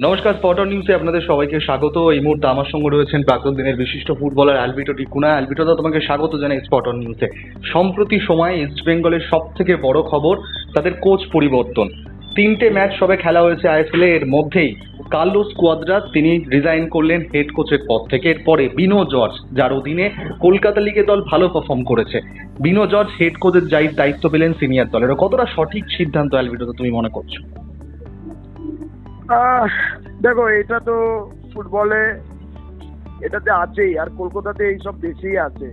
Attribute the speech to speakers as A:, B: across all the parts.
A: নমস্কার স্পটন নিউজে আপনাদের সবাইকে স্বাগত। এই মুহূর্তে আমার সঙ্গে রয়েছেন প্রাক্তন দিনের বিশিষ্ট ফুটবলার অ্যালবিটো ডিকুনা অ্যালবিটো দা, তোমাকে স্বাগত জানাই স্পটন নিউজে সম্প্রতি সময় ইস্ট বেঙ্গলের সব থেকে বড় খবর, তাদের কোচ পরিবর্তন। তিনটে ম্যাচ সবে খেলা হয়েছে আইএসএল এর মধ্যেই। কার্লোস কোয়াদ্রাস তিনি রিজাইন করলেন হেড কোচের পদ থেকে। এরপরে বিনো জর্জ, যার অধীনে কলকাতা লিগে দল ভালো পারফর্ম করেছে। বিনো জর্জ হেড কোচের যাই দায়িত্ব পেলেন সিনিয়র দলের। কতটা সঠিক সিদ্ধান্ত অ্যালবিটো তুমি মনে করছ?
B: দেখো এটা তো ফুটবলে এটাতে আছেই আর কলকাতাতে এইসব বেশি আছে।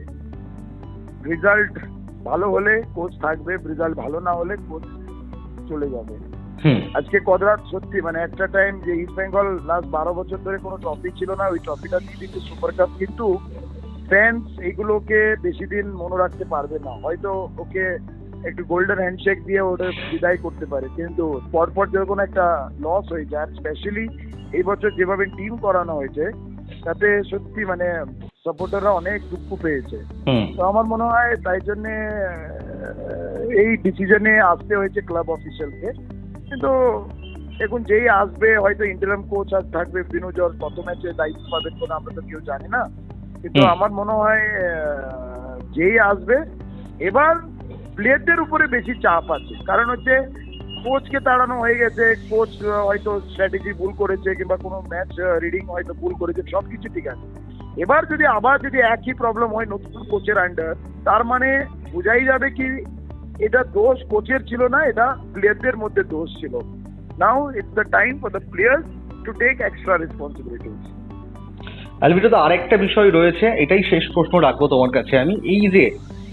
B: রেজাল্ট ভালো হলে কোচ থাকবে রেজাল্ট ভালো না হলে কোচ চলে যাবে। আজকে কদরাত সত্যি মানে একটা টাইম যে ইস্ট বেঙ্গল লাস্ট বারো বছর ধরে কোনো ট্রফি ছিল না ওই ট্রফিটা দিয়ে দিচ্ছে সুপার কাপ কিন্তু ফ্যান্স এইগুলোকে বেশি দিন মনে রাখতে পারবে না। হয়তো ওকে একটু গোল্ডেন হ্যান্ডশেক দিয়ে ওটা বিদায় করতে পারে। কিন্তু পরপর যখন একটা লস হয়ে যায় স্পেশালি এই বছর যেভাবে টিম করানো হয়েছে তাতে সত্যি মানে সাপোর্টাররা অনেক দুঃখ পেয়েছে। তো আমার মনে হয় তাই জন্য এই ডিসিশনে আসতে হয়েছে ক্লাব অফিসিয়ালকে কিন্তু এখন যেই আসবে হয়তো ইন্টারাম কোচ আর থাকবে বিনু জর্জ কত ম্যাচে দায়িত্ব পাবেন কোনো আমরা তো কেউ জানি না। কিন্তু আমার মনে হয় যেই আসবে এবার প্লেয়ারদের উপরে বেশি চাপ আছে। কারণ হচ্ছে কোচকে তাড়ানো হয়ে গেছে কোচ হয়তো স্ট্র্যাটেজি ভুল করেছে, কিংবা কোনো ম্যাচ রিডিং হয়তো ভুল করেছে সব কিছু ঠিক আছে। এবার যদি, আবার যদি একই প্রবলেম হয় নতুন কোচের আন্ডার তার মানে বোঝাই যাবে কি, এটা দোষ কোচের ছিল না, এটা প্লেয়ারদের মধ্যে দোষ ছিল। Now it's the time for the players to take extra responsibilities
A: তো আরেকটা বিষয় রয়েছে, এটাই শেষ প্রশ্ন রাখব তোমার কাছে আমি। এই যে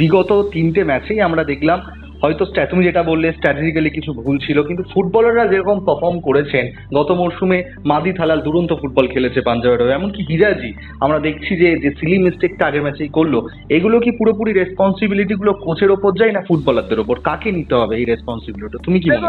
A: বিগত তিনটে ম্যাচেই আমরা দেখলাম হয়তো তুমি যেটা বললে স্ট্র্যাটেজিক্যালি কিছু ভুল ছিল কিন্তু ফুটবলাররা যেরকম পারফর্ম করেছেন গত মরশুমে মাদি থালাল দুরন্ত ফুটবল খেলেছে পাঞ্জাবের হয়ে। এমনকি হিরাজি আমরা দেখছি যে যে সিলি মিস্টেকটা আগের ম্যাচেই করল এগুলো কি পুরোপুরি রেসপন্সিবিলিটি গুলো কোচের ওপর যায় না ফুটবলারদের ওপর? কাকে নিতে হবে এই রেসপন্সিবিলিটি তুমি কি মনে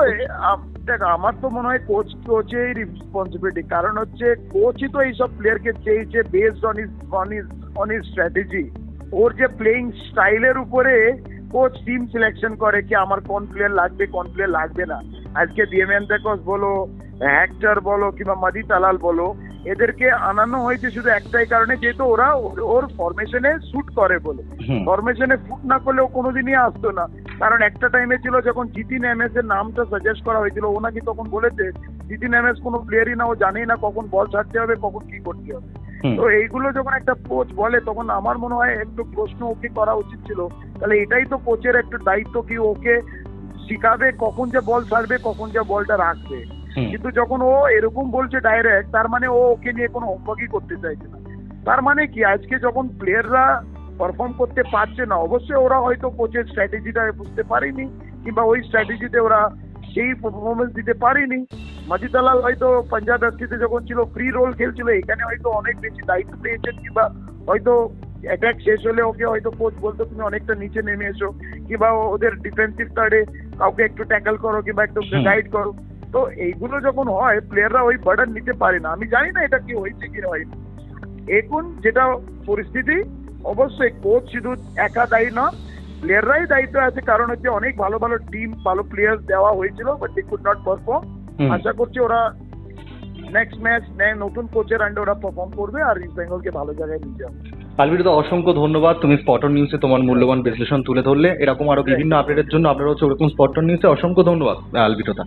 B: দেখো আমার তো মনে হয় কোচ কোচের রেসপন্সিবিলিটি কারণ হচ্ছে কোচই তো এইসব প্লেয়ারকে চেয়েছে based on is on is on is strategy ওর যে প্লেইং স্টাইলের উপরে কোচ টিম সিলেকশন করে কি আমার কোন প্লেয়ার লাগবে কোন প্লেয়ার লাগবে না। আজকে দিয়েমেন্দাকস বলো হ্যাক্টর বলো কিংবা মাদি তালাল বলো এদেরকে আনানো হয়েছে শুধু একটাই কারণে যেহেতু ওরা ওর- ওর ফরমেশনে শুট করে বলে। ফরমেশনে ফুট না করলে ও কোনোদিনই আসতো না। কারণ একটা টাইমে ছিল যখন জিতিন এমএস এর নামটা সাজেস্ট করা হয়েছিল ও নাকি তখন বলেছে জিতিন এমএস কোনো প্লেয়ারই না ও জানেই না কখন বল ছাড়তে হবে কখন কি করতে হবে। তো এইগুলো যখন একটা কোচ বলে তখন আমার মনে হয় একটু প্রশ্ন ওকে করা উচিত ছিল। তাহলে এটাই তো কোচের একটু দায়িত্ব কি ওকে শিখাবে কখন যে বল ছাড়বে কখন যে বলটা রাখবে। কিন্তু যখন ও এরকম বলছে ডাইরেক্ট তার মানে ও ওকে নিয়ে কোনো হোমওয়ার্কই করতে চাইছে না। তার মানে কি আজকে যখন প্লেয়াররা পারফর্ম করতে পারছে না অবশ্যই ওরা হয়তো কোচের স্ট্র্যাটেজিটা বুঝতে পারেনি কিংবা ওই স্ট্র্যাটেজিতে ওরা সেই পারফরমেন্স দিতে পারেনি। মাজিদালাল হয়তো পাঞ্জাব এফসিতে যখন ছিল ফ্রি রোল খেলছিল এখানে হয়তো অনেক বেশি দায়িত্ব পেয়েছেন কিংবা হয়তো অ্যাটাক শেষ হলে ওকে হয়তো কোচ বলতো তুমি অনেকটা নিচে নেমে এসো। কিংবা ওদের ডিফেন্সিভ থার্ডে কাউকে একটু ট্যাকল করো কিংবা একটু। গাইড করো। তো এইগুলো যখন হয় প্লেয়াররা ওই বার্ডার নিতে পারে না। আমি জানি না এটা কি হয়েছে কি হয়নি এখন যেটা পরিস্থিতি অবশ্যই কোচ শুধু একা দায়ী না প্লেয়াররাই দায়িত্ব আছে। কারণ হচ্ছে অনেক ভালো ভালো টিম ভালো প্লেয়ার দেওয়া হয়েছিল but they could not perform. আশা করছি ওরা নেক্সট ম্যাচ নতুন কোচের আন্ডে ওরা পারফর্ম করবে আর ইস্ট বেঙ্গলকে ভালো জায়গায় নিয়ে যাবে।
A: আলবিটো অসংখ্য ধন্যবাদ। তুমি স্পটন নিউজে তোমার মূল্যবান বিশ্লেষণ তুলে ধরলে। এরকম আরও বিভিন্ন আপডেটের জন্য আপনারা হচ্ছে ওরকম স্পটন নিউজে অসংখ্য ধন্যবাদ আলবিটোদা